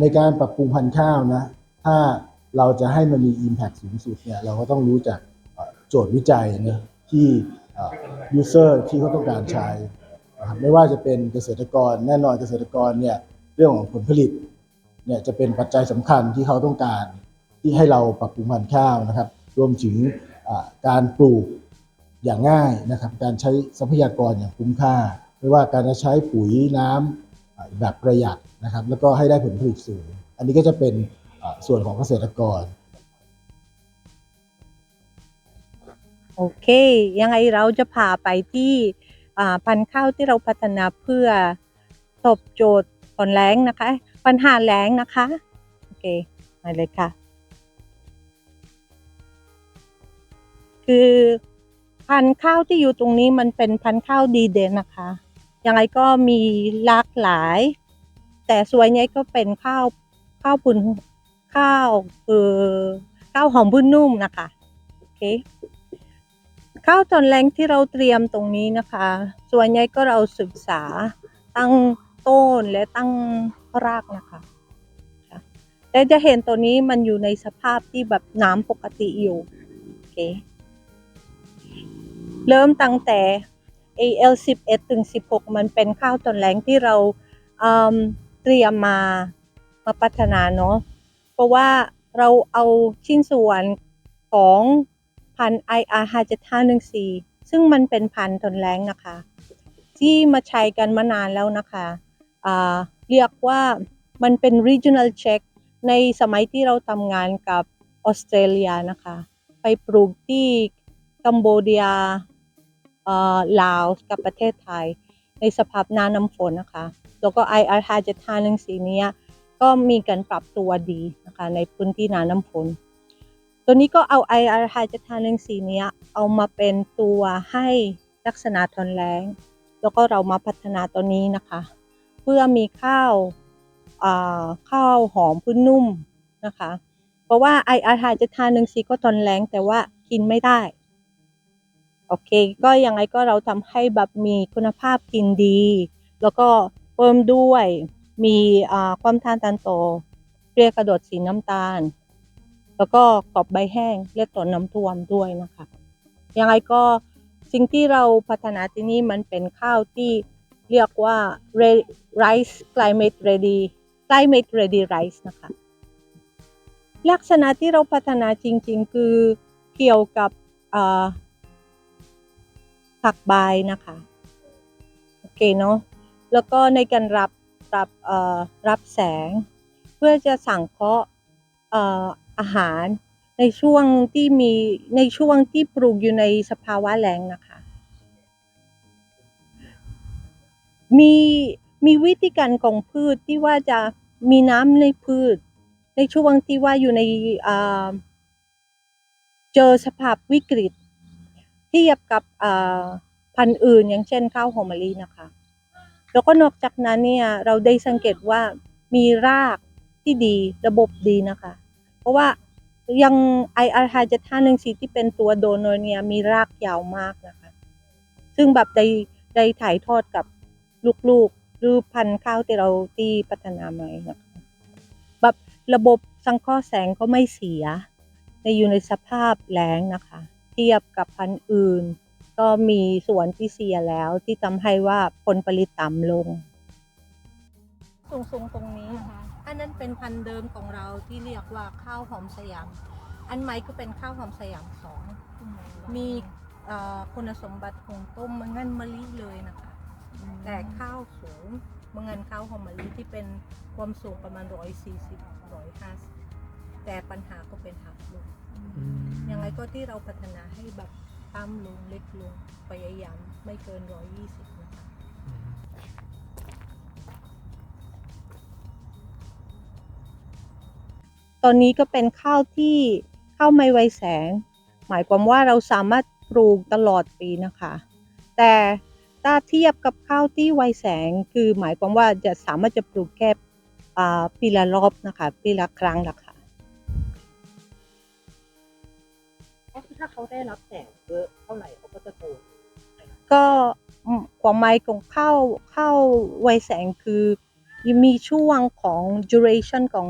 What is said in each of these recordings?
ในการปรับปรุงพันธุ์ข้าวนะ ถ้าเราจะให้มันมี Impact สูงสุดเนี่ยเราก็ต้องรู้จักโจทย์วิจัยนะที่เอ่อ user ที่เขาต้องการใช้นะครับไม่ว่าจะเป็นเกษตรกรแน่นอนเกษตรกรเนี่ยเรื่องของผลผลิตเนี่ยจะเป็นปัจจัยสำคัญที่เขาต้องการที่ให้เราปรับปรุงพันธุ์ข้าวนะครับ รวมถึงการปลูกอย่างง่ายนะครับ การใช้ทรัพยากรอย่างคุ้มค่า ไม่ว่าการจะใช้ปุ๋ยน้ำอ่า แบบประหยัดนะครับแล้วก็ให้ได้ผลผลิตสูง อันนี้ก็จะเป็นส่วนของเกษตรกร โอเค ยังไงเราจะพาไปที่พันธุ์ข้าวที่เราพัฒนาเพื่อตอบโจทย์ผลแล้งนะคะ ปัญหาแล้งนะคะ โอเค มาเลยค่ะ คือพันธุ์ข้าวที่อยู่ตรงนี้มันเป็นพันธุ์ข้าวดีเด่นนะคะ ยังไงก็มีหลากหลาย แต่ส่วนใหญ่ก็เป็นข้าวข้าวปุนข้าวเออข้าวหอมบุญนุ่มนะคะโอเคข้าวตอนแรงที่เราเตรียมตรงนี้นะคะ ส่วนใหญ่ก็เราศึกษาตั้งต้นและตั้งรากนะคะค่ะแต่จะเห็นตัวนี้มันอยู่ในสภาพที่แบบน้ำปกติอยู่โอเคเริ่มตั้งแต่ AL 11ถึง16 มันเป็นข้าวตอนแรงที่เราเเตรียมมามาพัฒนาเนาะเพราะว่าเราเอาชิ้นส่วนของพันธุ์ IR 57514 ซึ่งมันเป็นพันธุ์ทนแรงนะคะ ที่มาใช้กันมานานแล้วนะคะเรียกว่ามันเป็น regional check ในสมัยที่เราทำงานกับออสเตรเลียนะคะ ไปปลูกที่กัมพูชาเอ่อ ลาวกับประเทศไทย ในสภาพหน้าน้ำฝนนะคะ แล้วก็ IR 57514เนี้ยก็มีการปรับตัวดีนะคะในพื้นที่นาน้ำฝน ตัวนี้ก็เอา IR 5 7 5 1 4เนี้ยเอามาเป็นตัวให้ลักษณะทนแรงแล้วก็เรามาพัฒนาตัวนี้นะคะ เพื่อมีข้าวข้าวหอมพื้นนุ่มนะคะ เพราะว่า IR 5 7 5 1 4ก็ทนแรงแต่ว่ากินไม่ได้ โอเค ก็ยังไงก็เราทำให้แบบมีคุณภาพกินดี แล้วก็เพิ่มด้วยมีความทานตานโตเปรี้ยวกระโดดสีน้ำตาล แล้วก็กรอบใบแห้งและต่อน้ำท่วมด้วยนะคะยังไงก็สิ่งที่เราพัฒนาที่นี่มันเป็นข้าวที่เรียกว่า rice climate ready climate ready rice นะคะ ลักษณะที่เราพัฒนาจริงๆ คือเกี่ยวกับ ผักใบนะคะ โอเคเนาะแล้วก็ในการรับรับเอ่อรับแสง เพื่อจะสังเคราะห์เอ่ออาหารในช่วงที่มีในช่วงที่ปลูกอยู่ในสภาวะแล้งนะคะ มีมีวิธีการของพืชที่ว่าจะมีน้ำในพืช ในช่วงที่ว่าอยู่ในอ่าเจอสภาพวิกฤต เทียบกับพันธุ์อื่น อย่างเช่นข้าวหอมมะลินะคะ แล้วก็นอกจากนั้นเนี่ยเราได้สังเกตว่ามีรากที่ดีระบบดีนะคะ เพราะว่ายัง IR 5 7 5 1 4ที่เป็นตัวโดนเนี่ยมีรากยาวมากนะคะ ซึ่งแบบได้ได้ถ่ายทอดกับลูกๆหรือพันธุ์ข้าวที่เราที่พัฒนามานะคะแบบระบบสังเคราะห์แสงก็ไม่เสียในอยู่ในสภาพแล้งนะคะ เทียบกับพันธุ์อื่น ก็มีส่วนที่เสียแล้วที่ทำให้ว่าผลผลิตต่ำลง สูงๆตรงนี้นะคะอันนั้นเป็นพันธุ์เดิมของเราที่เรียกว่าข้าวหอมสยาม อันใหม่ก็เป็นข้าวหอมสยามสองมีคุณสมบัติของต้มมันงั้นมะลิเลยนะคะ แต่ข้าวสูงเมื่องันข้าวหอมมะลิที่เป็นความสูงประมาณร้อยสี่สิบร้อยห้าสิบ แต่ปัญหาก็เป็นหักลงยังไงก็ที่เราพัฒนาให้แบบต่ำลงเล็กลงพยายามไม่เกินร้อยยี่สิบนะคะตอนนี้ก็เป็นข้าวที่ข้าวไม่ไวแสง หมายความว่าเราสามารถปลูกตลอดปีนะคะ แต่ถ้าเทียบกับข้าวที่ไวแสงคือหมายความว่าจะสามารถจะปลูกแค่อ่าปีละรอบนะคะ ปีละครั้งละค่ะ ถ้าเขาได้รับแสงเยอะเท่าไหร่เขาก็จะโตก็อืมความหมายของข้าวข้าวไวแสงคือมีช่วงของ duration ของ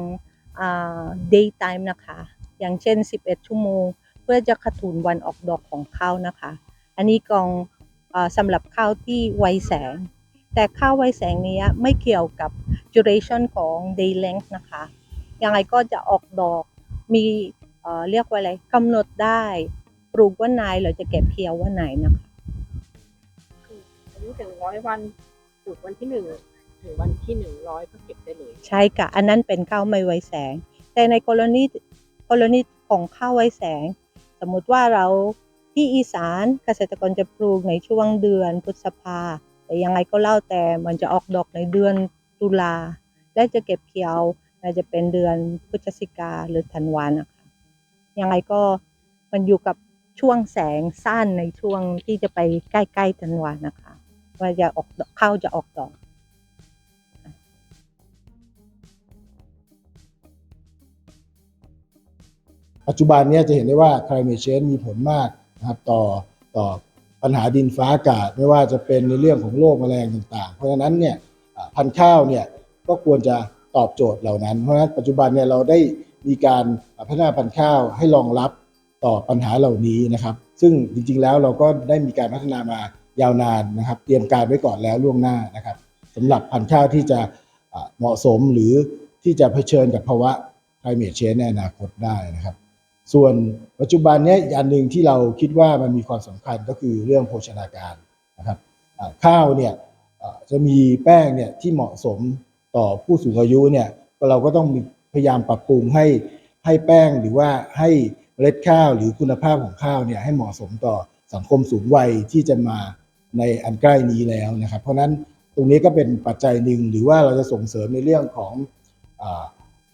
อ่า daytime นะคะ อย่างเช่น 11 ชั่วโมง เพื่อจะขทุนวันออกดอกของข้าวนะคะ อันนี้กองอสำหรับข้าวที่ไวแสง แต่ข้าวไวแสงนี้ไม่เกี่ยวกับ duration ของ day length นะคะ ยังไงก็จะออกดอกมีเเรียกว่าอะไรกำหนดได้ ปลูกวันไหนเราจะเก็บเกี่ยววันไหนนะคะคืออายุถึงร้อยวันปลูกวันที่หนึ่งถึงวันที่หนึ่งร้อยก็เก็บได้เลย ใช่ค่ะ อันนั้นเป็นข้าวไม่ไวแสง แต่ในกรณีกรณีของข้าวไวแสง สมมุติว่าเราที่อีสานเกษตรกรจะปลูกในช่วงเดือนพฤษภา แต่ยังไงก็เล่าแต่มันจะออกดอกในเดือนตุลา และจะเก็บเกี่ยวน่าจะเป็นเดือนพฤศจิกาหรือธันวานะคะยังไงก็มันอยู่กับ ช่วงแสงสั้นในช่วงที่จะไปใกล้ๆธันวานะคะ ว่าจะออกดอกข้าจะออกดอกปัจจุบันนี้จะเห็นได้ว่า climate change มีผลมากนะครับต่อต่อปัญหาดินฟ้าอากาศ ไม่ว่าจะเป็นในเรื่องของโรคแมลงต่างๆ เพราะฉะนั้นเนี่ยพันธุ์ข้าวเนี่ยก็ควรจะตอบโจทย์เหล่านั้น เพราะฉะนั้นปัจจุบันเนี่ยเราได้มีการพัฒนาพันธุ์ข้าวให้รองรับ ต่อปัญหาเหล่านี้นะครับ ซึ่งจริงๆแล้วเราก็ได้มีการพัฒนามายาวนานนะครับ เตรียมการไว้ก่อนแล้วล่วงหน้านะครับสำหรับพันธุ์ข้าวที่จะเหมาะสมหรือที่จะเผชิญกับภาวะ climate change ในอนาคตได้นะครับ ส่วนปัจจุบันนี้ยอันหนึ่งที่เราคิดว่ามันมีความสำคัญก็คือเรื่องโภชนาการนะครับข้าวเนี่ยจะมีแป้งเนี่ยที่เหมาะสมต่อผู้สูงอายุเนี่ยเราก็ต้องพยายามปรับปรุงให้ให้แป้งหรือว่าให้ เมล็ดข้าวหรือคุณภาพของข้าวเนี่ยให้เหมาะสมต่อสังคมสูงวัยที่จะมาในอันใกล้นี้แล้วนะครับ เพราะนั้นตรงนี้ก็เป็นปัจจัยหนึ่งหรือว่าเราจะส่งเสริมในเรื่องของอ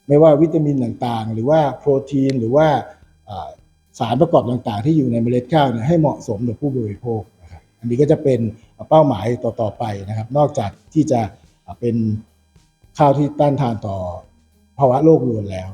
ไม่ว่าวิตามินต่างๆ หรือว่าโปรตีนหรือว่าสารประกอบต่างๆ ที่อยู่ในเมล็ดข้าวเนี่ยให้เหมาะสมกับผู้บริโภคนะครับอันนี้ก็จะเป็นเป้าหมายต่อๆไปนะครับ นอกจากที่จะเป็นข้าวที่ต้านทานต่อภาวะโลกรวนแล้ว